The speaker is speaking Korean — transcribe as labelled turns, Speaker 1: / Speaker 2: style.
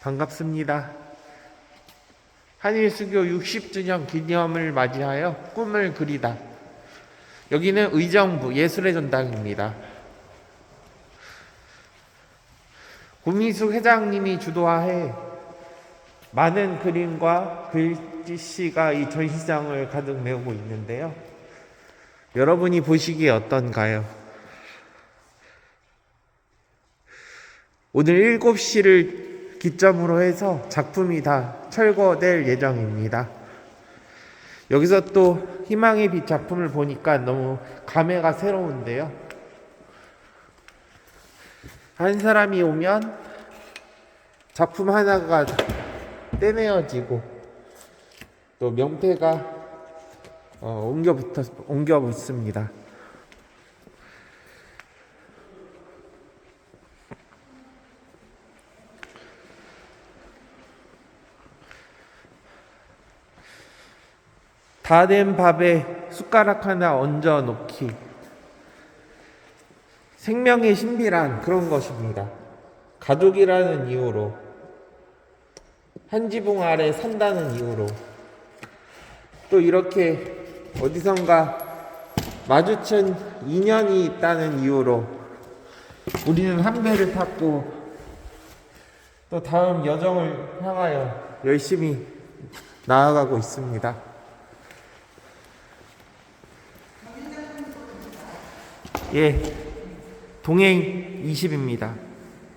Speaker 1: 반갑습니다. 한일수교 60주년 기념을 맞이하여 꿈을 그리다. 여기는 의정부 예술의 전당입니다. 고미숙 회장님이 주도하에 많은 그림과 글씨가 이 전시장을 가득 메우고 있는데요. 여러분이 보시기에 어떤가요? 오늘 7시를 기점으로 해서 작품이 다 철거될 예정입니다. 여기서 또 희망의 빛 작품을 보니까 너무 감회가 새로운데요. 한 사람이 오면 작품 하나가 떼내어지고 또 명패가 어, 옮겨 붙어 옮겨 붙습니다. 다 된 밥에 숟가락 하나 얹어 놓기. 생명의 신비란 그런 것입니다. 가족이라는 이유로 한 지붕 아래 산다는 이유로 또 이렇게 어디선가 마주친 인연이 있다는 이유로 우리는 한 배를 탔고 또 다음 여정을 향하여 열심히 나아가고 있습니다. 예, 동행 20입니다.